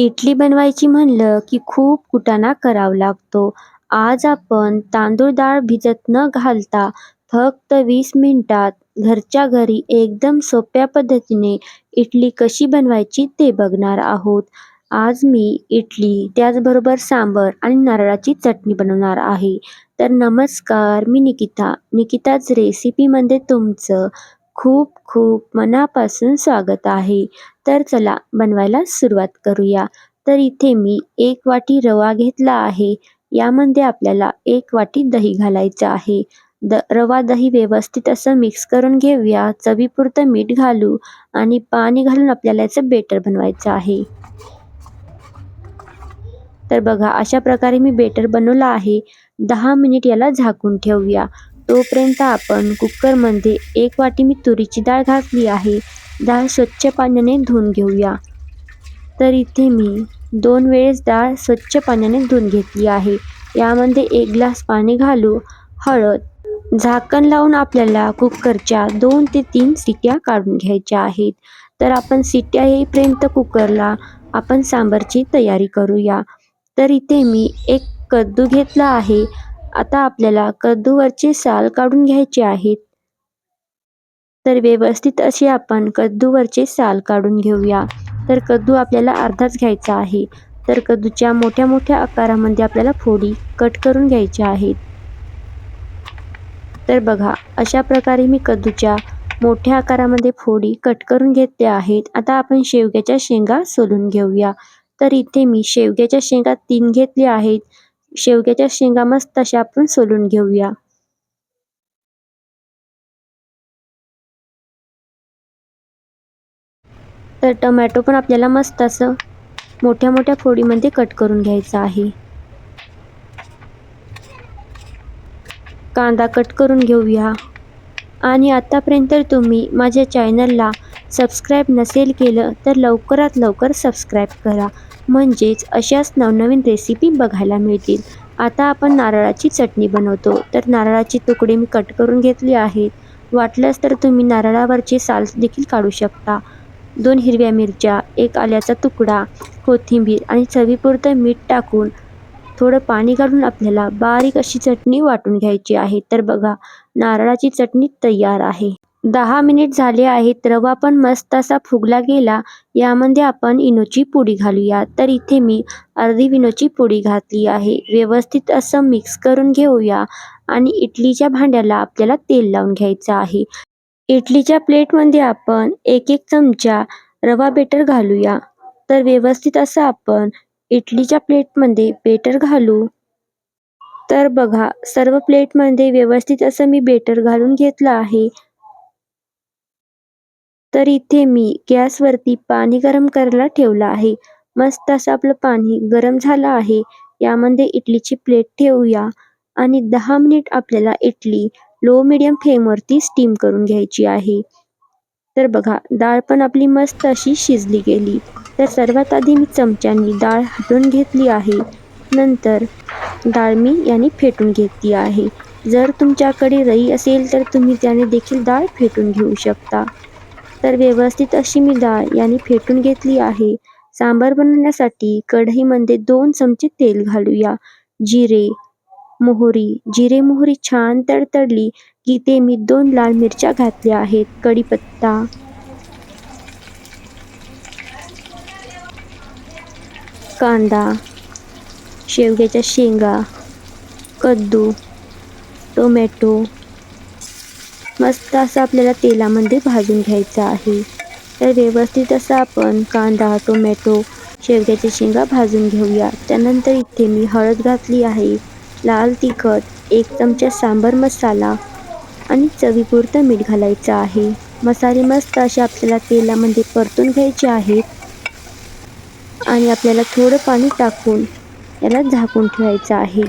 इडली बनवायची म्हणलं की खूप कुटाणा करावा लागतो. आज आपण तांदूळ डाळ भिजत न घालता फक्त वीस मिनिटात घरच्या घरी एकदम सोप्या पद्धतीने इडली कशी बनवायची ते बघणार आहोत. आज मी इडली त्याचबरोबर सांबर आणि नारळाची चटणी बनवणार आहे. तर नमस्कार मी निकिता. निकिताच रेसिपीमध्ये तुमचं खूप खूप मनापासून स्वागत आहे. तर चला बनवायला सुरुवात करूया. तर इथे मी एक वाटी रवा घेतला आहे. यामध्ये आपल्याला एक वाटी दही घालायचं आहे. द रवा दही व्यवस्थित असं मिक्स करून घेऊया. चवीपुरतं मीठ घालू आणि पाणी घालून आपल्याला याचं बेटर बनवायचं आहे. तर बघा अशा प्रकारे मी बेटर बनवलं आहे. दहा मिनिट याला झाकून ठेवूया. तोपर्यंत आपण कुकरमध्ये एक वाटी मी तुरीची डाळ घातली आहे. डाळ स्वच्छ पाण्याने धुवून घेऊया. तर इथे मी दोन वेळेस डाळ स्वच्छ पाण्याने धुवून घेतली आहे. यामध्ये एक ग्लास पाणी घालू. हळद. झाकण लावून आपल्याला कुकरच्या दोन ते तीन सिट्या काढून घ्यायच्या आहेत. तर आपण सिट्या येईपर्यंत कुकरला आपण सांबारची तयारी करूया. तर इथे मी एक कद्दू घेतला आहे. आता आपल्याला कद्दूवरचे साल काढून घ्यायचे आहेत. तर व्यवस्थित असे आपण कद्दूवरचे साल काढून घेऊया. तर कद्दू आपल्याला अर्धाच घ्यायचा आहे. तर कद्दूच्या मोठ्या मोठ्या आकारामध्ये आपल्याला फोडी कट करून घ्यायच्या आहेत. तर बघा अशा प्रकारे मी कद्दूच्या मोठ्या आकारामध्ये फोडी कट करून घेतल्या आहेत. आता आपण शेवग्याच्या शेंगा सोलून घेऊया. तर इथे मी शेवग्याच्या शेंगा तीन घेतल्या आहेत. शेवग्याच्या शेंगा मस्त अशा आपण सोलून घेऊया. तर टोमॅटो पण आपल्याला मस्त असं मोठ्या मोठ्या फोडीमध्ये कट करून घ्यायचं आहे. कांदा कट करून घेऊया. आणि आतापर्यंत तुम्ही माझ्या चॅनलला सबस्क्राईब नसेल केलं तर लवकरात लवकर सबस्क्राईब करा. म्हणजेच अशाच नवनवीन रेसिपी बघायला मिळतील. आता आपण नारळाची चटणी बनवतो. तर नारळाची तुकडे मी कट करून घेतली आहेत. वाटल्यास तर तुम्ही नारळावरचे साल देखील काढू शकता. दोन हिरव्या मिरच्या, एक आल्याचा तुकडा, कोथिंबीर आणि चवीपुरतं मीठ टाकून थोडं पाणी काढून आपल्याला बारीक अशी चटणी वाटून घ्यायची आहे. तर बघा नारळाची चटणी तयार आहे. दहा मिनिट झाले आहेत. रवा पण मस्त असा फुगला गेला. यामध्ये आपण इनोची पुडी घालूया. तर इथे मी अर्धी विनोची पुडी घातली आहे. व्यवस्थित असं मिक्स करून घेऊया आणि इडलीच्या भांड्याला आपल्याला तेल लावून घ्यायचं आहे. इडलीच्या प्लेटमध्ये आपण एक एक चमचा रवा बेटर घालूया. तर व्यवस्थित असं आपण इडलीच्या प्लेटमध्ये बेटर घालू. तर बघा सर्व प्लेटमध्ये व्यवस्थित असं मी बेटर घालून घेतलं आहे. तर इथे मी गॅसवरती पाणी गरम करायला ठेवलं आहे. मस्त असं आपलं पाणी गरम झालं आहे. यामध्ये इडलीची प्लेट ठेवूया आणि दहा मिनिट आपल्याला इडली लो मिडियम फ्लेमवरती स्टीम करून घ्यायची आहे. तर बघा डाळ पण आपली मस्त अशी शिजली गेली. तर सर्वात आधी मी चमच्यानी डाळ हटवून घेतली आहे. नंतर डाळ मी याने फेटून घेतली आहे. जर तुमच्याकडे रई असेल तर तुम्ही त्याने देखील डाळ फेटून घेऊ शकता. तर व्यवस्थित अशी मी डाळ याने फेटून घेतली आहे. सांबार बनवण्यासाठी कढईमध्ये दोन चमचे तेल घालूया. जिरे, मोहरी. जिरे मोहरी छान तडतडली की ते मी दोन लाल मिरच्या घातल्या आहेत. कढीपत्ता. कांदा, शेवग्याच्या शेंगा, कद्दू, टोमॅटो मस्त असं आपल्याला तेलामध्ये भाजून घ्यायचं आहे. तर व्यवस्थित असं आपण कांदा, टोमॅटो, शेवग्याच्या शेंगा भाजून घेऊया. त्यानंतर इथे मी हळद घातली आहे. लाल तिखट, एक चमचा सांबर मसाला आणि चवीपुरतं मीठ घालायचं आहे. मसाले मस्त असे आपल्याला तेलामध्ये परतून घ्यायचे आहेत. आणि आपल्याला थोडं पाणी टाकून याला झाकून ठेवायचं आहे.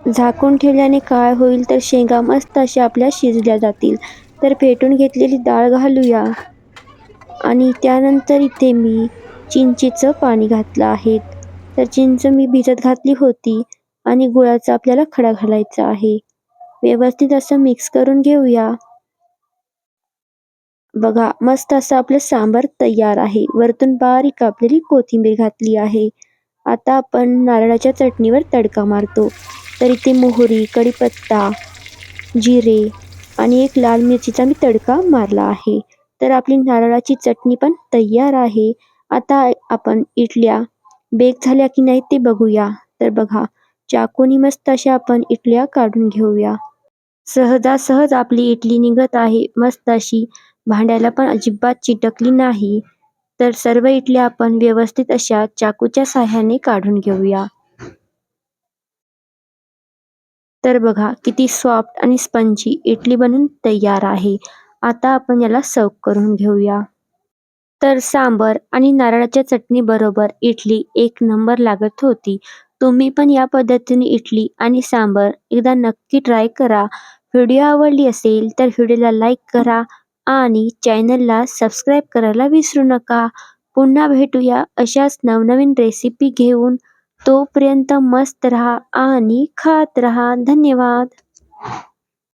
झाकून ठेवल्याने काय होईल तर शेंगा मस्त अशा आपल्या शिजल्या जातील. तर फेटून घेतलेली डाळ घालूया आणि त्यानंतर इथे मी चिंचेचं पाणी घातलं आहे. तर चिंच मी भिजत घातली होती आणि गुळाचा आपल्याला खडा घालायचा आहे. व्यवस्थित असं मिक्स करून घेऊया. बघा मस्त असं आपलं सांबार तयार आहे वरतून बारीक कापलेली कोथिंबीर घातली आहे आता आपण नारळाच्या चटणीवर तडका मारतो तर इथे मोहरी कढीपत्ता जिरे आणि एक लाल मिरचीचा मी तडका मारला आहे. तर आपली नारळाची चटणी पण तयार आहे. आता आपण इडल्या बेक झाल्या की नाही ते बघूया. तर बघा चाकूनी मस्त अशा आपण इडल्या काढून घेऊया. सहजासहज आपली इडली निघत आहे. मस्त अशी भांड्याला पण अजिबात चिटकली नाही. तर सर्व इडल्या आपण व्यवस्थित अशा चाकूच्या साह्याने काढून घेऊया. तर बघा किती सॉफ्ट आणि स्पंजी इडली बनून तयार आहे. आता आपण याला सर्व करून घेऊया. तर सांबर आणि नारळाच्या चटणी बरोबर इडली एक नंबर लागत होती. तुम्ही पण या पद्धतीने इडली आणि सांबर एकदा नक्की ट्राय करा. व्हिडिओ आवडली असेल तर व्हिडिओला लाईक करा आणि चॅनलला सबस्क्राईब करायला विसरू नका. पुन्हा भेटूया अशाच नवनवीन रेसिपी घेऊन. तोपर्यंत मस्त रहा आणि खात रहा. धन्यवाद.